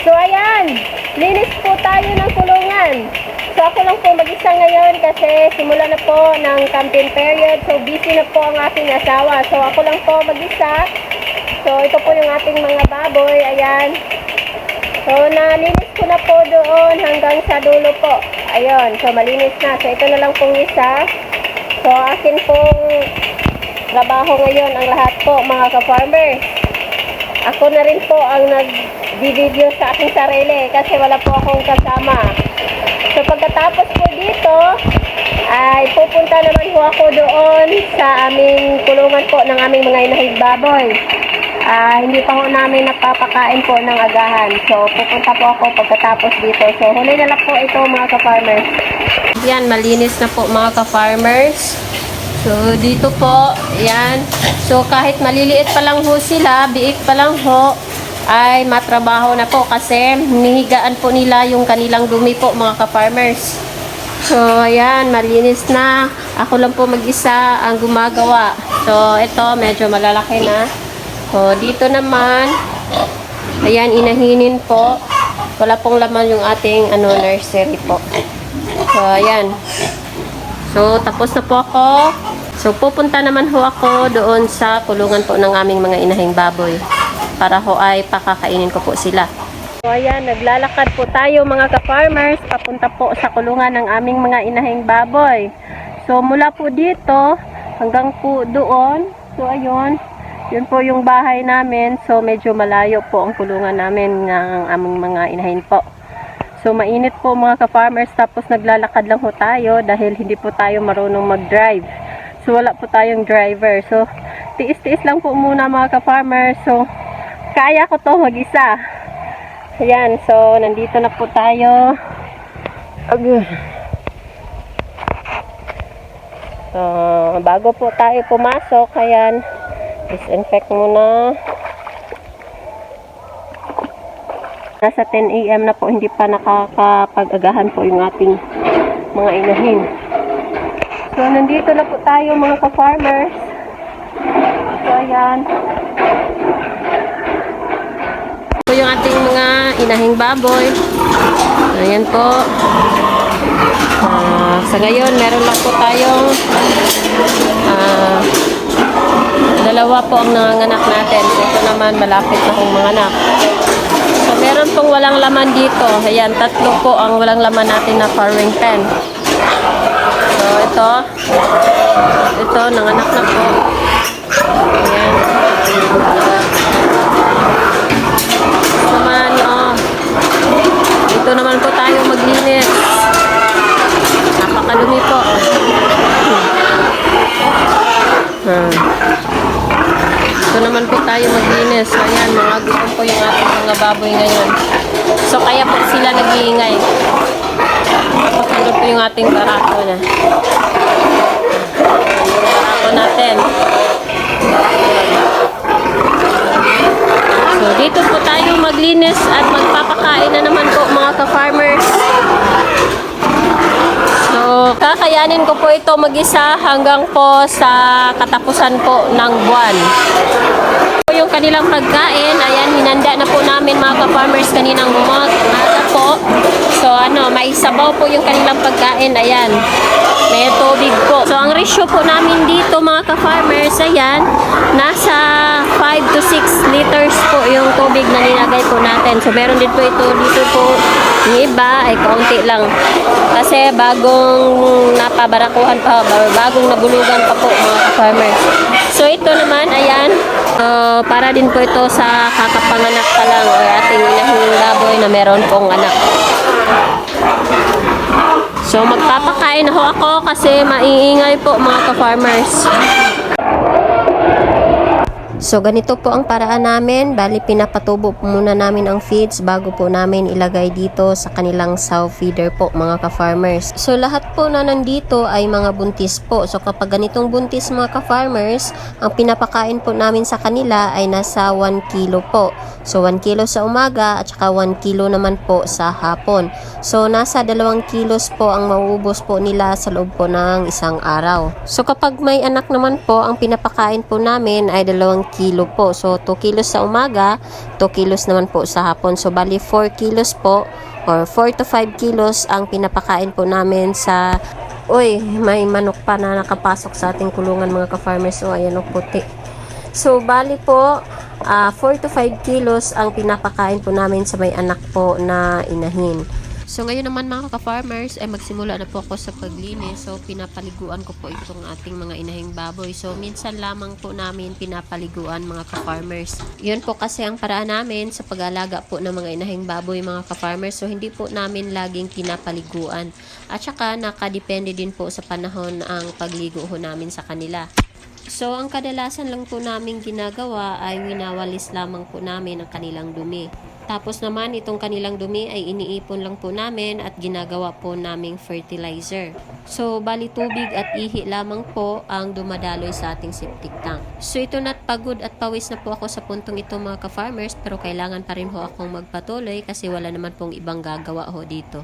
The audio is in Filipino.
So ayan, linis po tayo ng kulungan. So ako lang po mag-isa ngayon kasi simula na po ng campaign period. So busy na po ang aking asawa. So ako lang po mag-isa. So ito po yung ating mga baboy. Ayan. So nalinis ko na po doon hanggang sa dulo po. Ayun, so malinis na. So ito na lang pong isa. So akin pong trabaho ngayon ang lahat po mga ka-farmer. Ako na rin po ang nag-video sa aking sarili kasi wala po akong kasama. So pagkatapos po dito, ay pupunta naman po ako doon sa aming kulungan po ng aming mga inahig baboy. Ah, hindi pa ho namin napapakain po ng agahan. So pupunta po ako pagkatapos dito. So huli na lang po ito mga ka-farmers. Yan, malinis na po mga ka-farmers. So, dito po, yan. So, kahit maliliit pa lang ho sila, biik pa lang ho, ay matrabaho na po kasi hinihigaan po nila yung kanilang dumi po mga ka-farmers. So, ayan, malinis na. Ako lang po mag-isa ang gumagawa. So, ito, medyo malalaki na. So, dito naman, ayan, inahinin po. Wala pong laman yung ating ano, nursery po. So, ayan. So, tapos na po ako. So, pupunta naman ho ako doon sa kulungan po ng aming mga inahing baboy. Para ho ay pakakainin ko po sila. So, ayan, naglalakad po tayo mga ka-farmers. Papunta po sa kulungan ng aming mga inahing baboy. So, mula po dito hanggang po doon. So, ayun. Yun po yung bahay namin. So, medyo malayo po ang kulungan namin ng aming mga inahin po. So, mainit po mga ka-farmers. Tapos, naglalakad lang po tayo dahil hindi po tayo marunong mag-drive. So, wala po tayong driver. So, tiis-tiis lang po muna mga ka-farmers. So, kaya ko to mag-isa. Ayan. So, nandito na po tayo. Ag So, bago po tayo pumasok, ayan, disinfect muna. Nasa 10 a.m. na po, hindi pa nakakapag-agahan po yung ating mga inahin. So, nandito na po tayo mga ka-farmers. So, ayan. Mga inahing baboy. Ayan po. Ah, sa ngayon, meron lang po tayong ah, dalawa po ang nanganganak natin. Ito naman, malapit na kong manganak. So, meron pong walang laman dito. Ayan, tatlo po ang walang laman natin na farming pen. So, ito. Ito, nanganak na po. Ayan. Dito naman po tayo maglinis. Napakalumi po. Hmm. Ito naman po tayo maglinis. Ayan, mga gutom po yung ating mga baboy ngayon. So, kaya po sila nag-iingay. Ito po yung ating barato na. Yung barato natin. So, dito po tayo maglinis at magpapakain na naman po mga ka-farmers. So, kakayanin ko po ito mag-isa hanggang po sa katapusan po ng buwan. Po yung kanilang pagkain, ayan, hinanda na po namin mga ka-farmers kaninang umaga po. So, may sabaw po yung kanilang pagkain, ayan. May tubig po. So, ang ratio po namin dito mga ka-farmers, ayan, nasa 5 to 6 liters po yung tubig na nilagay po natin. So, meron din po ito dito po. Yung iba ay kaunti lang. Kasi bagong napabarakuhan pa, bagong nabulugan pa po mga ka-farmers. So, ito naman, ayan, uh, para din po ito sa kakapanganak pa lang o ating inahing baboy na meron pong anak. So, magpapakain ho ako kasi maiingay po mga ka-farmers. So, ganito po ang paraan namin. Bali, pinapatubo po muna namin ang feeds bago po namin ilagay dito sa kanilang sow feeder po, mga ka-farmers. So, lahat po na nandito ay mga buntis po. So, kapag ganitong buntis mga ka-farmers, ang pinapakain po namin sa kanila ay nasa 1 kilo po. So 1 kilo sa umaga at saka 1 kilo naman po sa hapon. So nasa 2 kilos po ang mauubos po nila sa loob po ng isang araw. So kapag may anak naman po, ang pinapakain po namin ay 2 kilo po. So 2 kilos sa umaga, 2 kilos naman po sa hapon. So bali 4 kilos po or 4 to 5 kilos ang pinapakain po namin sa Uy, may manok pa na nakapasok sa ating kulungan mga ka-farmers. O, ayan o, puti. So, bali po, ah, 4 to 5 kilos ang pinapakain po namin sa may anak po na inahin. So, ngayon naman mga ka-farmers, ay magsimula na po ako sa paglinis. So, pinapaliguan ko po itong ating mga inahing baboy. So, minsan lamang po namin pinapaliguan mga ka-farmers. Yun po kasi ang paraan namin sa pag-alaga po ng mga inahing baboy mga ka-farmers. So, hindi po namin laging pinapaliguan. At saka, nakadepende din po sa panahon ang pagligo ho namin sa kanila. So, ang kadalasan lang po namin ginagawa ay winawalis lamang po namin ang kanilang dumi. Tapos naman, itong kanilang dumi ay iniipon lang po namin at ginagawa po naming fertilizer. So, bali tubig at ihi lamang po ang dumadaloy sa ating septic tank. So, ito na't pagod at pawis na po ako sa puntong ito mga ka-farmers pero kailangan pa rin ho akong magpatuloy kasi wala naman pong ibang gagawa ho dito.